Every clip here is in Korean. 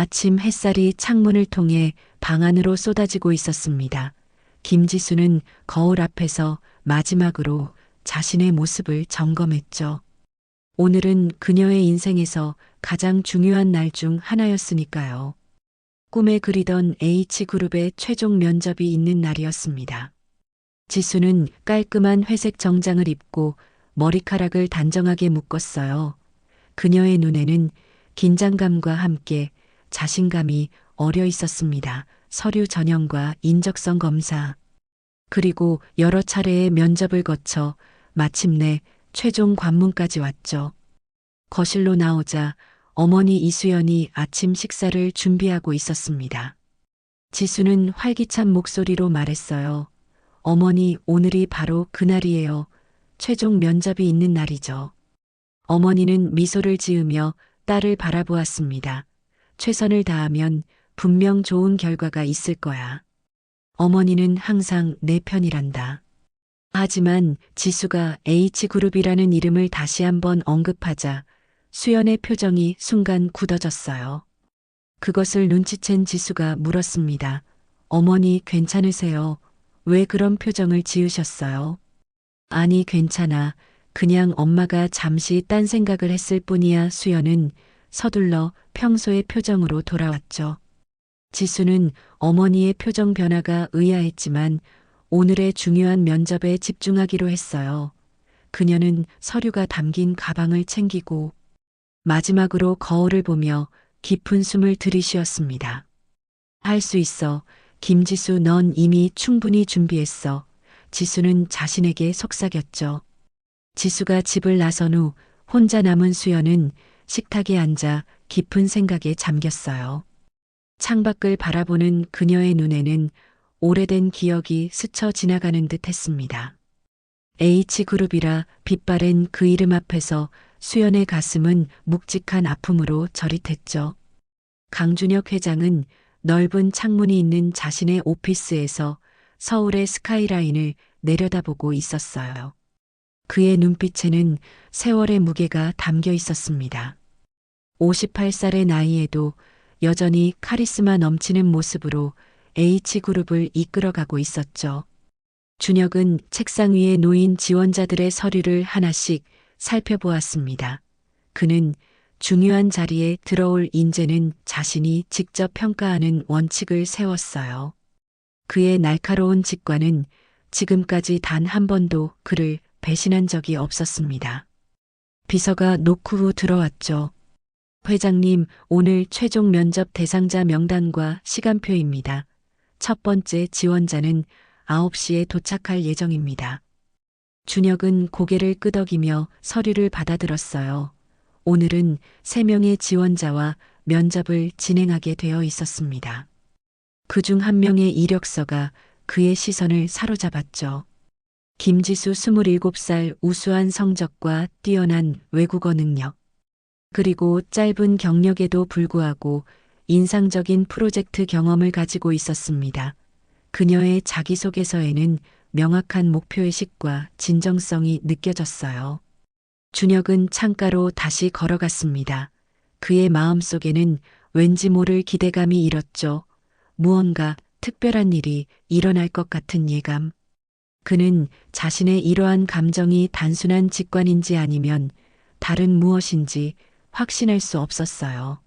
아침 햇살이 창문을 통해 방 안으로 쏟아지고 있었습니다. 김지수는 거울 앞에서 마지막으로 자신의 모습을 점검했죠. 오늘은 그녀의 인생에서 가장 중요한 날 중 하나였으니까요. 꿈에 그리던 H그룹의 최종 면접이 있는 날이었습니다. 지수는 깔끔한 회색 정장을 입고 머리카락을 단정하게 묶었어요. 그녀의 눈에는 긴장감과 함께 자신감이 어려 있었습니다. 서류 전형과 인적성 검사, 그리고 여러 차례의 면접을 거쳐 마침내 최종 관문까지 왔죠. 거실로 나오자 어머니 이수연이 아침 식사를 준비하고 있었습니다. 지수는 활기찬 목소리로 말했어요. 어머니, 오늘이 바로 그날이에요. 최종 면접이 있는 날이죠. 어머니는 미소를 지으며 딸을 바라보았습니다. 최선을 다하면 분명 좋은 결과가 있을 거야. 어머니는 항상 내 편이란다. 하지만 지수가 H그룹이라는 이름을 다시 한번 언급하자 수연의 표정이 순간 굳어졌어요. 그것을 눈치챈 지수가 물었습니다. 어머니 괜찮으세요? 왜 그런 표정을 지으셨어요? 아니 괜찮아. 그냥 엄마가 잠시 딴 생각을 했을 뿐이야 수연은 서둘러 평소의 표정으로 돌아왔죠. 지수는 어머니의 표정 변화가 의아했지만 오늘의 중요한 면접에 집중하기로 했어요. 그녀는 서류가 담긴 가방을 챙기고 마지막으로 거울을 보며 깊은 숨을 들이쉬었습니다. 할 수 있어. 김지수 넌 이미 충분히 준비했어. 지수는 자신에게 속삭였죠. 지수가 집을 나선 후 혼자 남은 수연은 식탁에 앉아 깊은 생각에 잠겼어요. 창밖을 바라보는 그녀의 눈에는 오래된 기억이 스쳐 지나가는 듯 했습니다. H그룹이라 빛바랜 그 이름 앞에서 수연의 가슴은 묵직한 아픔으로 저릿했죠. 강준혁 회장은 넓은 창문이 있는 자신의 오피스에서 서울의 스카이라인을 내려다보고 있었어요. 그의 눈빛에는 세월의 무게가 담겨 있었습니다. 58살의 나이에도 여전히 카리스마 넘치는 모습으로 H그룹을 이끌어가고 있었죠. 준혁은 책상 위에 놓인 지원자들의 서류를 하나씩 살펴보았습니다. 그는 중요한 자리에 들어올 인재는 자신이 직접 평가하는 원칙을 세웠어요. 그의 날카로운 직관은 지금까지 단 한 번도 그를 배신한 적이 없었습니다. 비서가 노크 후 들어왔죠. 회장님, 오늘 최종 면접 대상자 명단과 시간표입니다. 첫 번째 지원자는 9시에 도착할 예정입니다. 준혁은 고개를 끄덕이며 서류를 받아들었어요. 오늘은 3명의 지원자와 면접을 진행하게 되어 있었습니다. 그 중 한 명의 이력서가 그의 시선을 사로잡았죠. 김지수 27살 우수한 성적과 뛰어난 외국어 능력. 그리고 짧은 경력에도 불구하고 인상적인 프로젝트 경험을 가지고 있었습니다. 그녀의 자기소개서에는 명확한 목표의식과 진정성이 느껴졌어요. 준혁은 창가로 다시 걸어갔습니다. 그의 마음 속에는 왠지 모를 기대감이 일었죠. 무언가 특별한 일이 일어날 것 같은 예감. 그는 자신의 이러한 감정이 단순한 직관인지 아니면 다른 무엇인지 확신할 수 없었어요.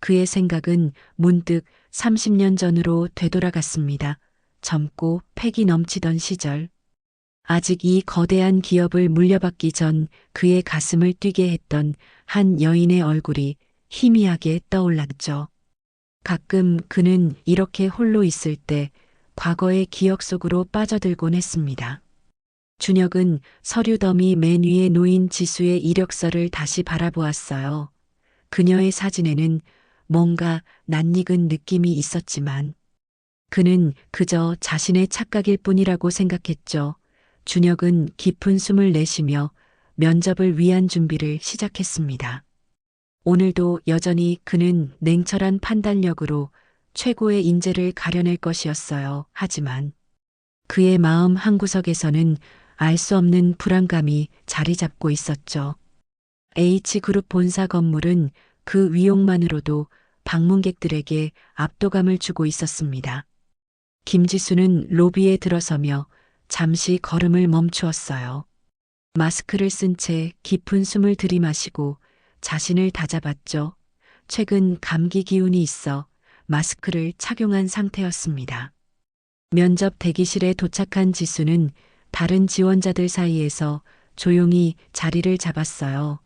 그의 생각은 문득 30년 전으로 되돌아갔습니다. 젊고 패기 넘치던 시절. 아직 이 거대한 기업을 물려받기 전 그의 가슴을 뛰게 했던 한 여인의 얼굴이 희미하게 떠올랐죠. 가끔 그는 이렇게 홀로 있을 때 과거의 기억 속으로 빠져들곤 했습니다. 준혁은 서류 더미 맨 위에 놓인 지수의 이력서를 다시 바라보았어요. 그녀의 사진에는 뭔가 낯익은 느낌이 있었지만 그는 그저 자신의 착각일 뿐이라고 생각했죠. 준혁은 깊은 숨을 내쉬며 면접을 위한 준비를 시작했습니다. 오늘도 여전히 그는 냉철한 판단력으로 최고의 인재를 가려낼 것이었어요. 하지만 그의 마음 한구석에서는 알 수 없는 불안감이 자리 잡고 있었죠. H그룹 본사 건물은 그 위용만으로도 방문객들에게 압도감을 주고 있었습니다. 김지수는 로비에 들어서며 잠시 걸음을 멈추었어요. 마스크를 쓴 채 깊은 숨을 들이마시고 자신을 다잡았죠. 최근 감기 기운이 있어 마스크를 착용한 상태였습니다. 면접 대기실에 도착한 지수는 다른 지원자들 사이에서 조용히 자리를 잡았어요.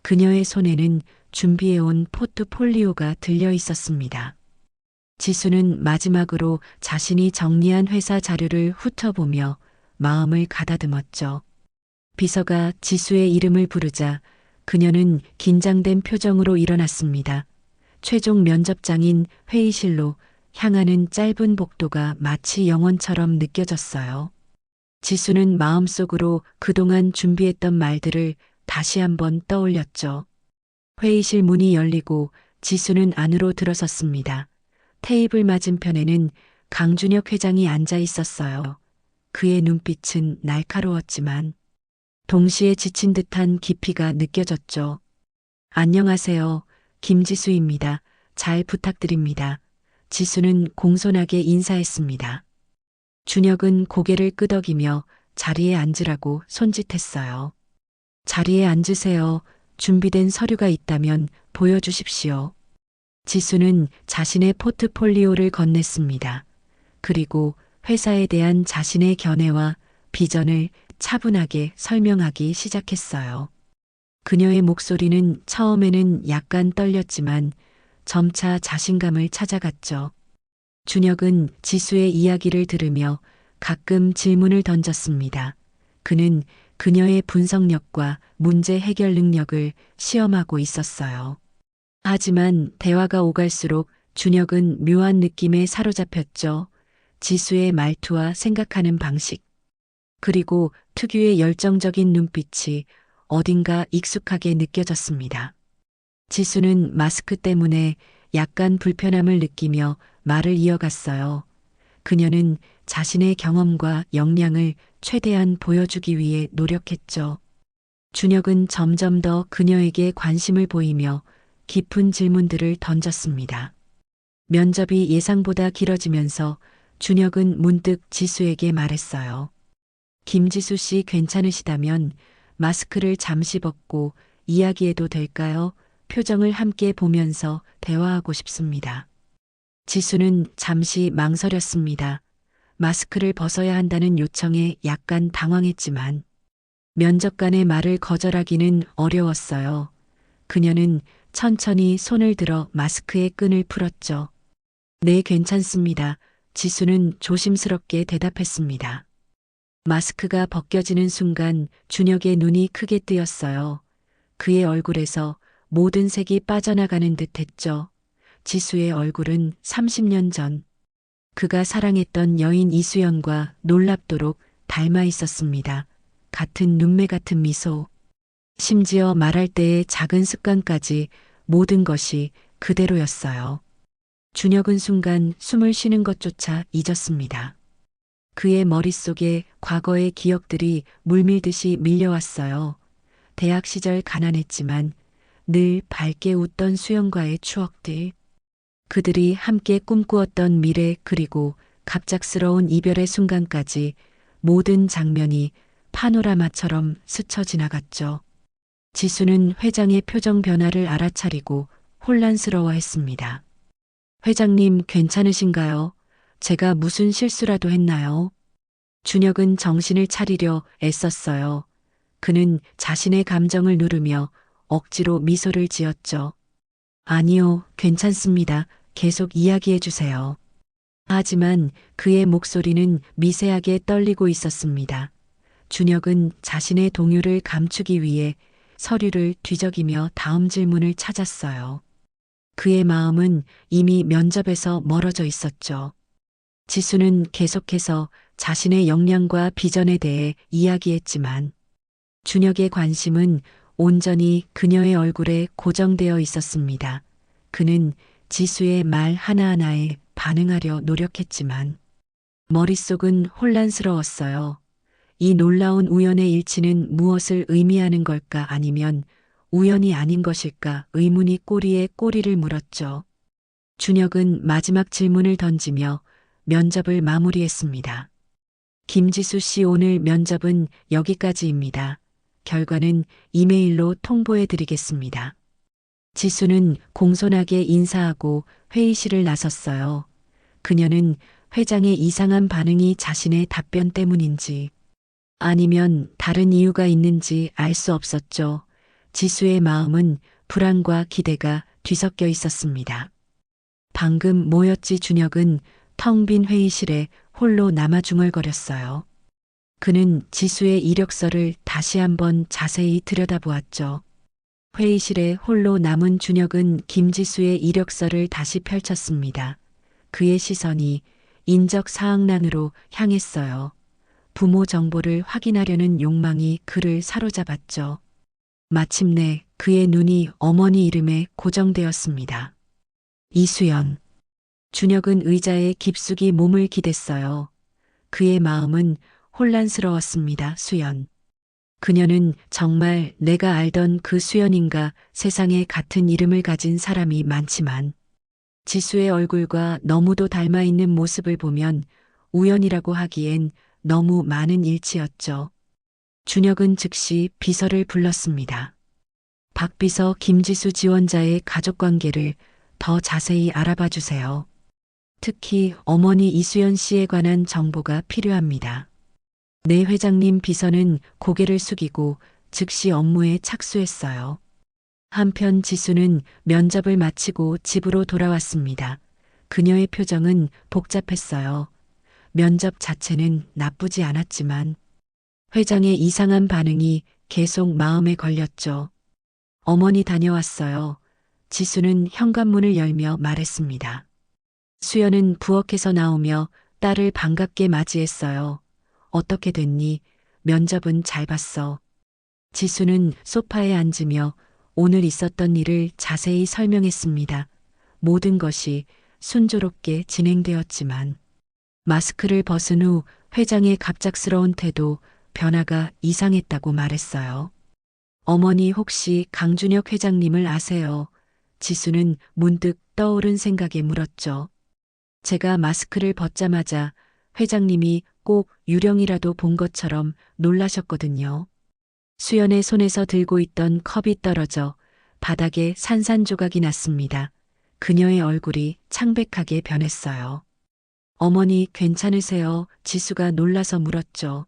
그녀의 손에는 준비해온 포트폴리오가 들려 있었습니다. 지수는 마지막으로 자신이 정리한 회사 자료를 훑어보며 마음을 가다듬었죠. 비서가 지수의 이름을 부르자 그녀는 긴장된 표정으로 일어났습니다. 최종 면접장인 회의실로 향하는 짧은 복도가 마치 영원처럼 느껴졌어요. 지수는 마음속으로 그동안 준비했던 말들을 다시 한번 떠올렸죠. 회의실 문이 열리고 지수는 안으로 들어섰습니다. 테이블 맞은편에는 강준혁 회장이 앉아 있었어요. 그의 눈빛은 날카로웠지만 동시에 지친 듯한 깊이가 느껴졌죠. 안녕하세요. 김지수입니다. 잘 부탁드립니다. 지수는 공손하게 인사했습니다. 준혁은 고개를 끄덕이며 자리에 앉으라고 손짓했어요. 자리에 앉으세요. 준비된 서류가 있다면 보여주십시오. 지수는 자신의 포트폴리오를 건넸습니다. 그리고 회사에 대한 자신의 견해와 비전을 차분하게 설명하기 시작했어요. 그녀의 목소리는 처음에는 약간 떨렸지만 점차 자신감을 찾아갔죠. 준혁은 지수의 이야기를 들으며 가끔 질문을 던졌습니다. 그는 그녀의 분석력과 문제 해결 능력을 시험하고 있었어요. 하지만 대화가 오갈수록 준혁은 묘한 느낌에 사로잡혔죠. 지수의 말투와 생각하는 방식, 그리고 특유의 열정적인 눈빛이 어딘가 익숙하게 느껴졌습니다. 지수는 마스크 때문에 약간 불편함을 느끼며 말을 이어갔어요. 그녀는 자신의 경험과 역량을 최대한 보여주기 위해 노력했죠. 준혁은 점점 더 그녀에게 관심을 보이며 깊은 질문들을 던졌습니다. 면접이 예상보다 길어지면서 준혁은 문득 지수에게 말했어요. 김지수 씨 괜찮으시다면 마스크를 잠시 벗고 이야기해도 될까요? 표정을 함께 보면서 대화하고 싶습니다. 지수는 잠시 망설였습니다. 마스크를 벗어야 한다는 요청에 약간 당황했지만 면접관의 말을 거절하기는 어려웠어요. 그녀는 천천히 손을 들어 마스크의 끈을 풀었죠. 네, 괜찮습니다. 지수는 조심스럽게 대답했습니다. 마스크가 벗겨지는 순간 준혁의 눈이 크게 뜨였어요. 그의 얼굴에서 모든 색이 빠져나가는 듯 했죠. 지수의 얼굴은 30년 전 그가 사랑했던 여인 이수연과 놀랍도록 닮아 있었습니다. 같은 눈매 같은 미소. 심지어 말할 때의 작은 습관까지 모든 것이 그대로였어요. 준혁은 순간 숨을 쉬는 것조차 잊었습니다. 그의 머릿속에 과거의 기억들이 물밀듯이 밀려왔어요. 대학 시절 가난했지만 늘 밝게 웃던 수영과의 추억들. 그들이 함께 꿈꾸었던 미래 그리고 갑작스러운 이별의 순간까지 모든 장면이 파노라마처럼 스쳐 지나갔죠. 지수는 회장의 표정 변화를 알아차리고 혼란스러워했습니다. 회장님 괜찮으신가요? 제가 무슨 실수라도 했나요? 준혁은 정신을 차리려 애썼어요. 그는 자신의 감정을 누르며 억지로 미소를 지었죠. 아니요, 괜찮습니다. 계속 이야기해 주세요. 하지만 그의 목소리는 미세하게 떨리고 있었습니다. 준혁은 자신의 동요를 감추기 위해 서류를 뒤적이며 다음 질문을 찾았어요. 그의 마음은 이미 면접에서 멀어져 있었죠. 지수는 계속해서 자신의 역량과 비전에 대해 이야기했지만 준혁의 관심은 온전히 그녀의 얼굴에 고정되어 있었습니다. 그는 지수의 말 하나하나에 반응하려 노력했지만 머릿속은 혼란스러웠어요. 이 놀라운 우연의 일치는 무엇을 의미하는 걸까 아니면 우연이 아닌 것일까 의문이 꼬리에 꼬리를 물었죠. 준혁은 마지막 질문을 던지며 면접을 마무리했습니다. 김지수 씨 오늘 면접은 여기까지입니다. 결과는 이메일로 통보해 드리겠습니다. 지수는 공손하게 인사하고 회의실을 나섰어요. 그녀는 회장의 이상한 반응이 자신의 답변 때문인지 아니면 다른 이유가 있는지 알 수 없었죠. 지수의 마음은 불안과 기대가 뒤섞여 있었습니다. 방금 모였지 준혁은 텅 빈 회의실에 홀로 남아 중얼거렸어요. 그는 지수의 이력서를 다시 한번 자세히 들여다보았죠. 회의실에 홀로 남은 준혁은 김지수의 이력서를 다시 펼쳤습니다. 그의 시선이 인적 사항란으로 향했어요. 부모 정보를 확인하려는 욕망이 그를 사로잡았죠. 마침내 그의 눈이 어머니 이름에 고정되었습니다. 이수연. 준혁은 의자에 깊숙이 몸을 기댔어요. 그의 마음은 혼란스러웠습니다. 수연. 그녀는 정말 내가 알던 그 수연인가 세상에 같은 이름을 가진 사람이 많지만 지수의 얼굴과 너무도 닮아 있는 모습을 보면 우연이라고 하기엔 너무 많은 일치였죠. 준혁은 즉시 비서를 불렀습니다. 박 비서 김지수 지원자의 가족 관계를 더 자세히 알아봐 주세요. 특히 어머니 이수연 씨에 관한 정보가 필요합니다. 내 회장님 비서는 고개를 숙이고 즉시 업무에 착수했어요. 한편 지수는 면접을 마치고 집으로 돌아왔습니다. 그녀의 표정은 복잡했어요. 면접 자체는 나쁘지 않았지만 회장의 이상한 반응이 계속 마음에 걸렸죠. 어머니 다녀왔어요. 지수는 현관문을 열며 말했습니다. 수연은 부엌에서 나오며 딸을 반갑게 맞이했어요. 어떻게 됐니? 면접은 잘 봤어. 지수는 소파에 앉으며 오늘 있었던 일을 자세히 설명했습니다. 모든 것이 순조롭게 진행되었지만 마스크를 벗은 후 회장의 갑작스러운 태도, 변화가 이상했다고 말했어요. 어머니 혹시 강준혁 회장님을 아세요? 지수는 문득 떠오른 생각에 물었죠. 제가 마스크를 벗자마자 회장님이 꼭 유령이라도 본 것처럼 놀라셨거든요. 수연의 손에서 들고 있던 컵이 떨어져 바닥에 산산조각이 났습니다. 그녀의 얼굴이 창백하게 변했어요. 어머니 괜찮으세요? 지수가 놀라서 물었죠.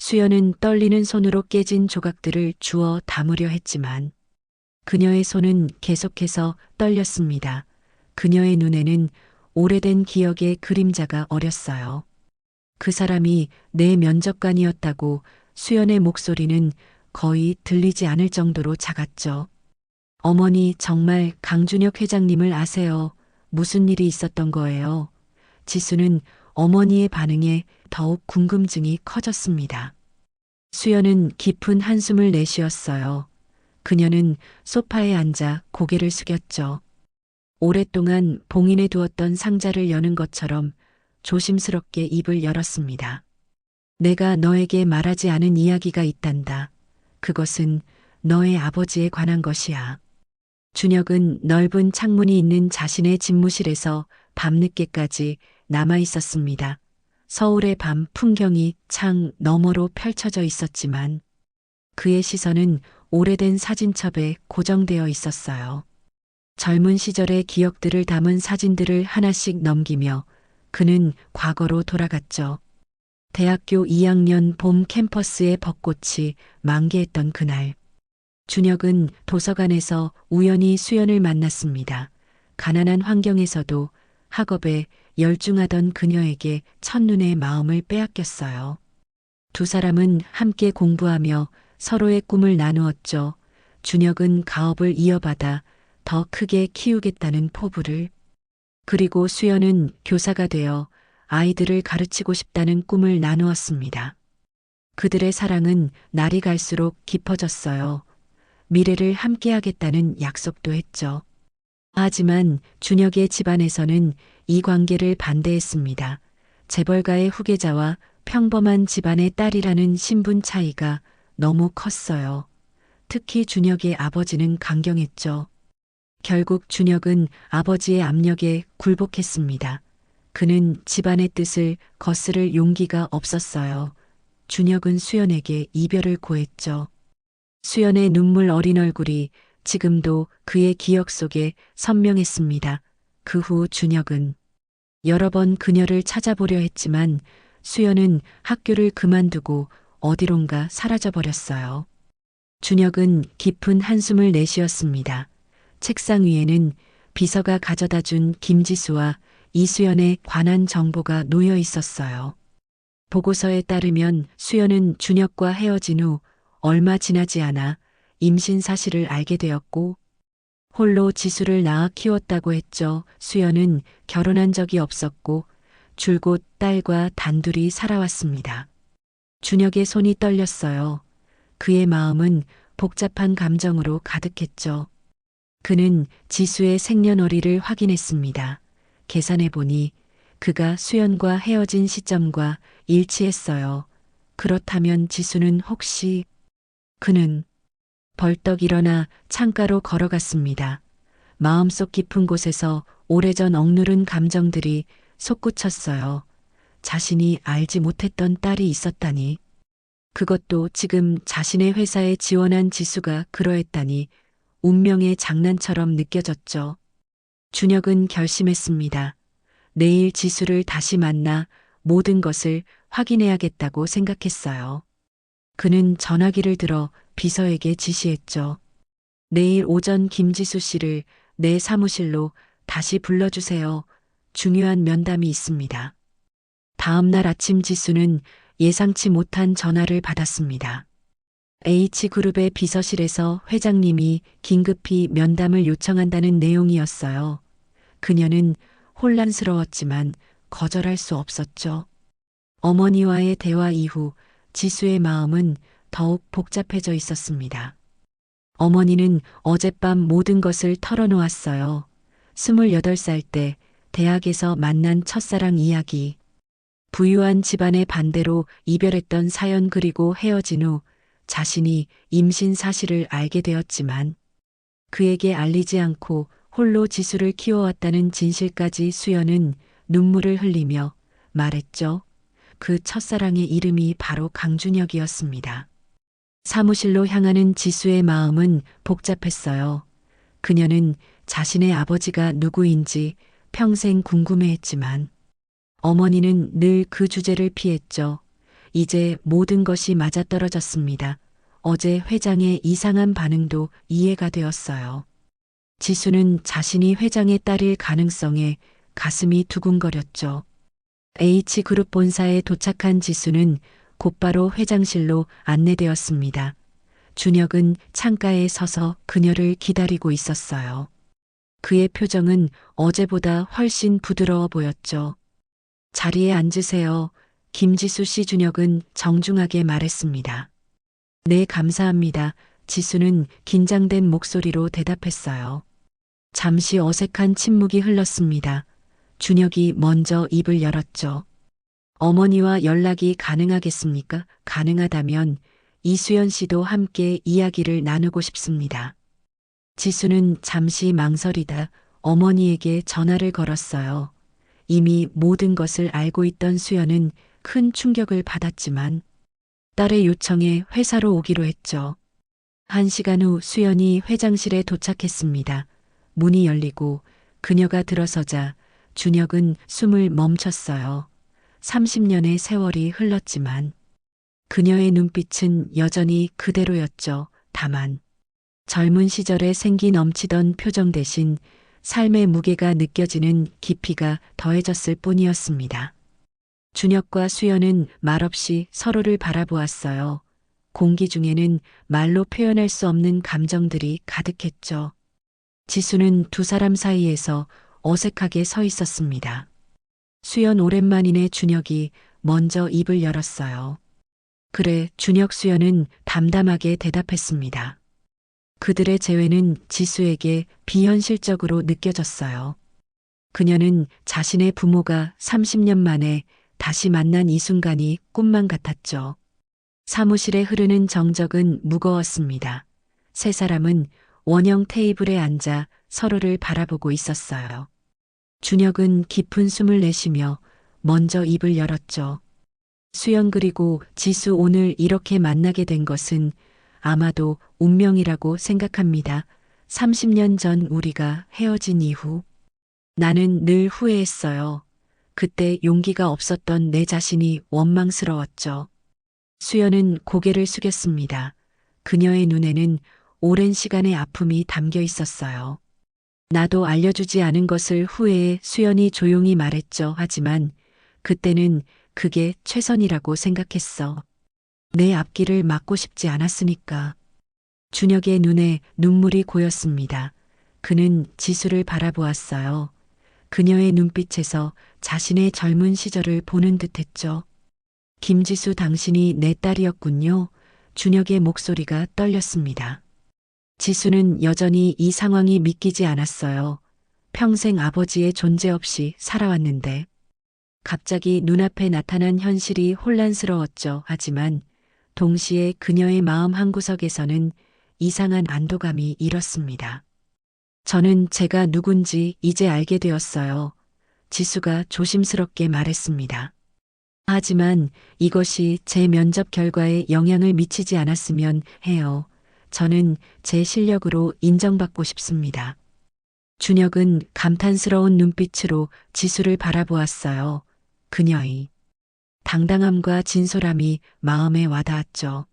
수연은 떨리는 손으로 깨진 조각들을 주워 담으려 했지만 그녀의 손은 계속해서 떨렸습니다. 그녀의 눈에는 오래된 기억의 그림자가 어렸어요. 그 사람이 내 면접관이었다고 수연의 목소리는 거의 들리지 않을 정도로 작았죠. 어머니 정말 강준혁 회장님을 아세요. 무슨 일이 있었던 거예요? 지수는 어머니의 반응에 더욱 궁금증이 커졌습니다. 수연은 깊은 한숨을 내쉬었어요. 그녀는 소파에 앉아 고개를 숙였죠. 오랫동안 봉인해 두었던 상자를 여는 것처럼 조심스럽게 입을 열었습니다. 내가 너에게 말하지 않은 이야기가 있단다. 그것은 너의 아버지에 관한 것이야. 준혁은 넓은 창문이 있는 자신의 집무실에서 밤늦게까지 남아 있었습니다. 서울의 밤 풍경이 창 너머로 펼쳐져 있었지만 그의 시선은 오래된 사진첩에 고정되어 있었어요. 젊은 시절의 기억들을 담은 사진들을 하나씩 넘기며 그는 과거로 돌아갔죠. 대학교 2학년 봄 캠퍼스의 벚꽃이 만개했던 그날. 준혁은 도서관에서 우연히 수연을 만났습니다. 가난한 환경에서도 학업에 열중하던 그녀에게 첫눈에 마음을 빼앗겼어요. 두 사람은 함께 공부하며 서로의 꿈을 나누었죠. 준혁은 가업을 이어받아 더 크게 키우겠다는 포부를 그리고 수연은 교사가 되어 아이들을 가르치고 싶다는 꿈을 나누었습니다. 그들의 사랑은 날이 갈수록 깊어졌어요. 미래를 함께하겠다는 약속도 했죠. 하지만 준혁의 집안에서는 이 관계를 반대했습니다. 재벌가의 후계자와 평범한 집안의 딸이라는 신분 차이가 너무 컸어요. 특히 준혁의 아버지는 강경했죠. 결국 준혁은 아버지의 압력에 굴복했습니다. 그는 집안의 뜻을 거스를 용기가 없었어요. 준혁은 수연에게 이별을 고했죠. 수연의 눈물 어린 얼굴이 지금도 그의 기억 속에 선명했습니다. 그 후 준혁은 여러 번 그녀를 찾아보려 했지만 수연은 학교를 그만두고 어디론가 사라져 버렸어요. 준혁은 깊은 한숨을 내쉬었습니다. 책상 위에는 비서가 가져다 준 김지수와 이수연에 관한 정보가 놓여 있었어요. 보고서에 따르면 수연은 준혁과 헤어진 후 얼마 지나지 않아 임신 사실을 알게 되었고 홀로 지수를 낳아 키웠다고 했죠. 수연은 결혼한 적이 없었고 줄곧 딸과 단둘이 살아왔습니다. 준혁의 손이 떨렸어요. 그의 마음은 복잡한 감정으로 가득했죠. 그는 지수의 생년월일을 확인했습니다. 계산해 보니 그가 수연과 헤어진 시점과 일치했어요. 그렇다면 지수는 혹시 그는 벌떡 일어나 창가로 걸어갔습니다. 마음속 깊은 곳에서 오래전 억누른 감정들이 솟구쳤어요. 자신이 알지 못했던 딸이 있었다니. 그것도 지금 자신의 회사에 지원한 지수가 그러했다니 운명의 장난처럼 느껴졌죠. 준혁은 결심했습니다. 내일 지수를 다시 만나 모든 것을 확인해야겠다고 생각했어요. 그는 전화기를 들어 비서에게 지시했죠. 내일 오전 김지수 씨를 내 사무실로 다시 불러주세요. 중요한 면담이 있습니다. 다음 날 아침 지수는 예상치 못한 전화를 받았습니다. H그룹의 비서실에서 회장님이 긴급히 면담을 요청한다는 내용이었어요. 그녀는 혼란스러웠지만 거절할 수 없었죠. 어머니와의 대화 이후 지수의 마음은 더욱 복잡해져 있었습니다. 어머니는 어젯밤 모든 것을 털어놓았어요. 28살 때 대학에서 만난 첫사랑 이야기, 부유한 집안의 반대로 이별했던 사연 그리고 헤어진 후 자신이 임신 사실을 알게 되었지만 그에게 알리지 않고 홀로 지수를 키워왔다는 진실까지 수연은 눈물을 흘리며 말했죠. 그 첫사랑의 이름이 바로 강준혁이었습니다. 사무실로 향하는 지수의 마음은 복잡했어요. 그녀는 자신의 아버지가 누구인지 평생 궁금해했지만 어머니는 늘 그 주제를 피했죠. 이제 모든 것이 맞아떨어졌습니다. 어제 회장의 이상한 반응도 이해가 되었어요. 지수는 자신이 회장의 딸일 가능성에 가슴이 두근거렸죠. H그룹 본사에 도착한 지수는 곧바로 회장실로 안내되었습니다. 준혁은 창가에 서서 그녀를 기다리고 있었어요. 그의 표정은 어제보다 훨씬 부드러워 보였죠. 자리에 앉으세요. 김지수 씨 준혁은 정중하게 말했습니다. 네, 감사합니다. 지수는 긴장된 목소리로 대답했어요. 잠시 어색한 침묵이 흘렀습니다. 준혁이 먼저 입을 열었죠. 어머니와 연락이 가능하겠습니까? 가능하다면 이수연 씨도 함께 이야기를 나누고 싶습니다. 지수는 잠시 망설이다 어머니에게 전화를 걸었어요. 이미 모든 것을 알고 있던 수연은 큰 충격을 받았지만 딸의 요청에 회사로 오기로 했죠. 한 시간 후 수연이 회장실에 도착했습니다. 문이 열리고 그녀가 들어서자 준혁은 숨을 멈췄어요. 30년의 세월이 흘렀지만 그녀의 눈빛은 여전히 그대로였죠. 다만 젊은 시절에 생기 넘치던 표정 대신 삶의 무게가 느껴지는 깊이가 더해졌을 뿐이었습니다. 준혁과 수연은 말없이 서로를 바라보았어요. 공기 중에는 말로 표현할 수 없는 감정들이 가득했죠. 지수는 두 사람 사이에서 어색하게 서 있었습니다. 수연 오랜만이네 준혁이 먼저 입을 열었어요. 그래, 준혁 수연은 담담하게 대답했습니다. 그들의 재회는 지수에게 비현실적으로 느껴졌어요. 그녀는 자신의 부모가 30년 만에 다시 만난 이 순간이 꿈만 같았죠. 사무실에 흐르는 정적은 무거웠습니다. 세 사람은 원형 테이블에 앉아 서로를 바라보고 있었어요. 준혁은 깊은 숨을 내쉬며 먼저 입을 열었죠. 수연 그리고 지수 오늘 이렇게 만나게 된 것은 아마도 운명이라고 생각합니다. 30년 전 우리가 헤어진 이후 나는 늘 후회했어요. 그때 용기가 없었던 내 자신이 원망스러웠죠. 수연은 고개를 숙였습니다. 그녀의 눈에는 오랜 시간의 아픔이 담겨 있었어요. 나도 알려주지 않은 것을 후회해 수연이 조용히 말했죠. 하지만 그때는 그게 최선이라고 생각했어. 내 앞길을 막고 싶지 않았으니까. 준혁의 눈에 눈물이 고였습니다. 그는 지수를 바라보았어요. 그녀의 눈빛에서 자신의 젊은 시절을 보는 듯 했죠. 김지수 당신이 내 딸이었군요. 준혁의 목소리가 떨렸습니다. 지수는 여전히 이 상황이 믿기지 않았어요. 평생 아버지의 존재 없이 살아왔는데. 갑자기 눈앞에 나타난 현실이 혼란스러웠죠. 하지만 동시에 그녀의 마음 한구석에서는 이상한 안도감이 일었습니다. 저는 제가 누군지 이제 알게 되었어요. 지수가 조심스럽게 말했습니다. 하지만 이것이 제 면접 결과에 영향을 미치지 않았으면 해요. 저는 제 실력으로 인정받고 싶습니다. 준혁은 감탄스러운 눈빛으로 지수를 바라보았어요. 그녀의 당당함과 진솔함이 마음에 와닿았죠.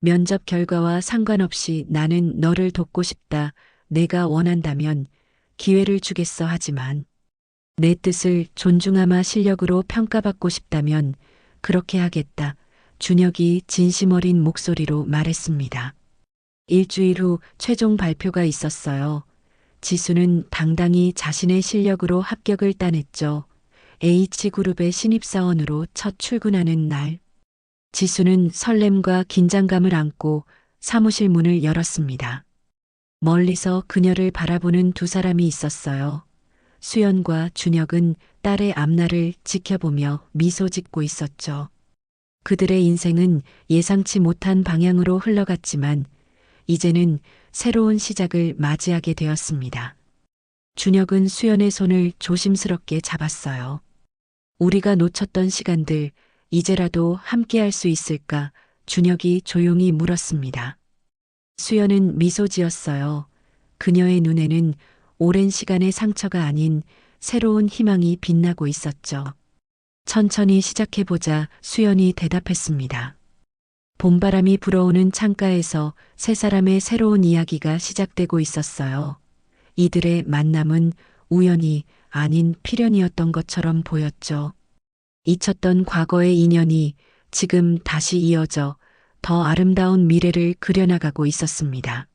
면접 결과와 상관없이 나는 너를 돕고 싶다. 내가 원한다면 기회를 주겠어 하지만 내 뜻을 존중하마 실력으로 평가받고 싶다면 그렇게 하겠다. 준혁이 진심 어린 목소리로 말했습니다. 일주일 후 최종 발표가 있었어요. 지수는 당당히 자신의 실력으로 합격을 따냈죠. H그룹의 신입사원으로 첫 출근하는 날. 지수는 설렘과 긴장감을 안고 사무실 문을 열었습니다. 멀리서 그녀를 바라보는 두 사람이 있었어요. 수연과 준혁은 딸의 앞날을 지켜보며 미소 짓고 있었죠. 그들의 인생은 예상치 못한 방향으로 흘러갔지만 이제는 새로운 시작을 맞이하게 되었습니다. 준혁은 수연의 손을 조심스럽게 잡았어요. 우리가 놓쳤던 시간들 이제라도 함께 할 수 있을까 준혁이 조용히 물었습니다. 수연은 미소 지었어요. 그녀의 눈에는 오랜 시간의 상처가 아닌 새로운 희망이 빛나고 있었죠. 천천히 시작해보자 수연이 대답했습니다. 봄바람이 불어오는 창가에서 세 사람의 새로운 이야기가 시작되고 있었어요. 이들의 만남은 우연이 아닌 필연이었던 것처럼 보였죠. 잊혔던 과거의 인연이 지금 다시 이어져 더 아름다운 미래를 그려나가고 있었습니다.